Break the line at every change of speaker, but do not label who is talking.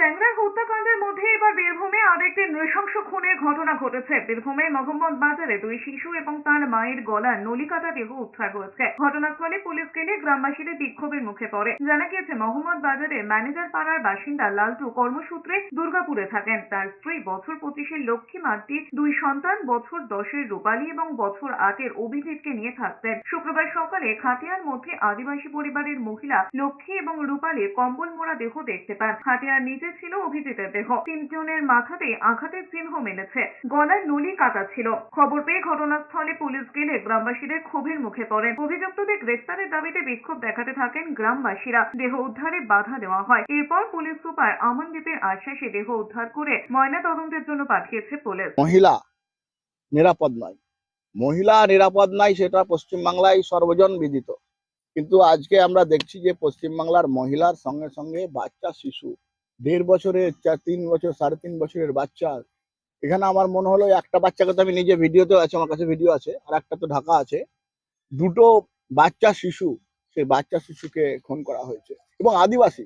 ট্যাংরা হত্যাকাণ্ডের মধ্যে আরেকটি নৃশংস খুনের ঘটনা ঘটেছে। বীরভূমে মোহাম্মদ বাজারে দুই শিশু এবং তার মায়ের গলা নলিকাটা দেহ উদ্ধার হয়েছে। ঘটনাস্থলে পুলিশ গেলে গ্রামবাসীদের বিক্ষোভের মুখে পড়ে। জানা গিয়েছে, মোহাম্মদ বাজারে ম্যানেজার পাড়ার বাসিন্দা লালটু কর্মসূত্রে দুর্গাপুরে থাকেন। তার স্ত্রী বছর পঁচিশের লক্ষ্মী মাতৃ, দুই সন্তান বছর দশের রূপালী এবং বছর আটের অভিজিৎকে নিয়ে থাকতেন। শুক্রবার সকালে খাতিয়ার মধ্যে আদিবাসী পরিবারের মহিলা লক্ষ্মী এবং রূপালীর কম্বল মোড়া দেহ দেখতে পান। খাটিয়ার নিচে ছিল অভিজিতের দেহ। তিনজনের মাথাতে আঘাতের চিহ্ন মেলেছে। গলায় নলি কাটা ছিল। খবর পেয়ে ঘটনাস্থলে পুলিশ গেলে গ্রামবাসীদের ক্ষোভের মুখে পড়েন। অভিযুক্তদের গ্রেফতারের দাবিতে বিক্ষোভ দেখাতে থাকেন গ্রামবাসীরা। দেহ উদ্ধারে বাধা দেওয়া হয়। এরপর পুলিশ সুপার আমনদীপের আশ্বাসে দেহ উদ্ধার করে ময়না তদন্তের জন্য পাঠিয়েছে পুলিশ।
মহিলা নিরাপদ নয়। মহিলা নিরাপদ নয় সেটা পশ্চিমবাংলায় সর্বজন বিদিত। কিন্তু আজকে আমরা দেখছি যে পশ্চিমবাংলার মহিলার সঙ্গে সঙ্গে বাচ্চা, শিশু দেড় বছরের চার, তিন বছর, সাড়ে তিন বছরের বাচ্চা। এখানে আমার মনে হলো একটা বাচ্চাকে তো আমি নিজে ভিডিওতে আছে, আমার কাছে ভিডিও আছে, আর একটা তো ঢাকা আছে। দুটো বাচ্চা শিশু, সেই বাচ্চা শিশুকে খুন করা হয়েছে। এবং আদিবাসী।